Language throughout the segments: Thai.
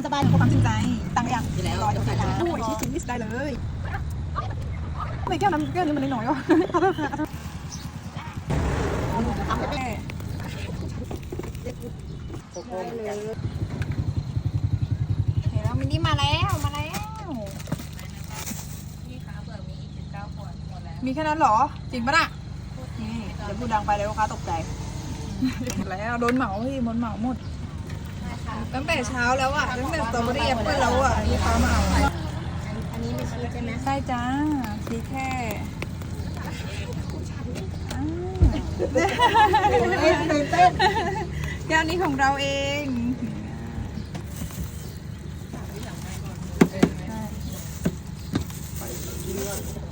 ามสบายพวกความจริงใจ ตังค์ยังอยู่แล้วรออยู่ค่ะโอ้ยชีสชีสได้เลยทำไมแก้วน้ำแก้วนี้มันน้อยๆวะขอโทษค่ะขอโทษทำให้แม่เห็นแล้วมินนี่มาแล้วมาแล้วพี่คะเผื่อมีอีกสิบเก้าขวดหมดแล้วมีแค่นั้นเหรอ จริงปะน่ะนี่เดี๋ยวพูดดังไปเลยลูกค้าตกใจแล้วโดนเหมาพี่โดนเหมาหมด ตั้งแต่เช้าแล้วอะตั้งแต่สตรอเบอรี่แอปเปิ้ลแล้วอะลูกค้ามาเอาอันนี้ไม่ชีสใช่ไหมใช่จ้าชีแค่อ้าวตื่นเต้นแก้วนี้ของเราเอง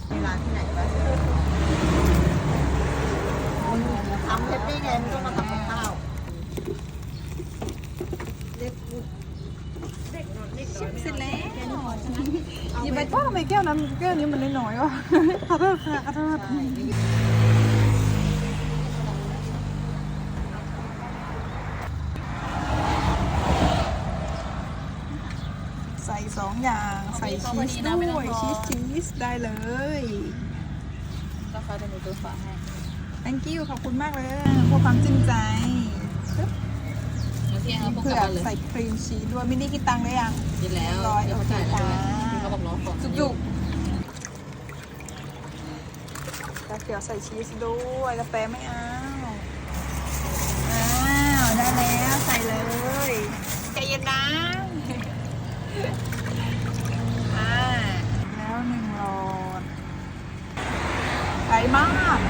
ในร้านที่ไหนวะทำเทปปี้ไงมันต้องมาทำกับข้าว เสร็จแล้วหยิบไปว่าทำไมแก้วน้ำแก้วนี้มันน้อยๆวะขอโทษค่ะขอโทษใส่สองอย่าง ใส่ชีสด้วยชีสชีสได้เลยก็เขาจะมีตัวฝาให้ thank you ขอบคุณมากเลยพวกความจริงใจ ที่ยงแล้วพวกเผืกลัใส่ครีมชีสด้วยมินนี่กินตังได้ยัง กินแล้วร้อยเดี๋เขาจ่ายแล้วโอเคค่ะเขาบอกน้องขอจุกจุกกาเขียวใส่ชีสด้วยกาแฟไม่เอาอ้าวได้แล้วใส่เลยใจเย็นนะแล้วหนึ่งหลอดไอมาก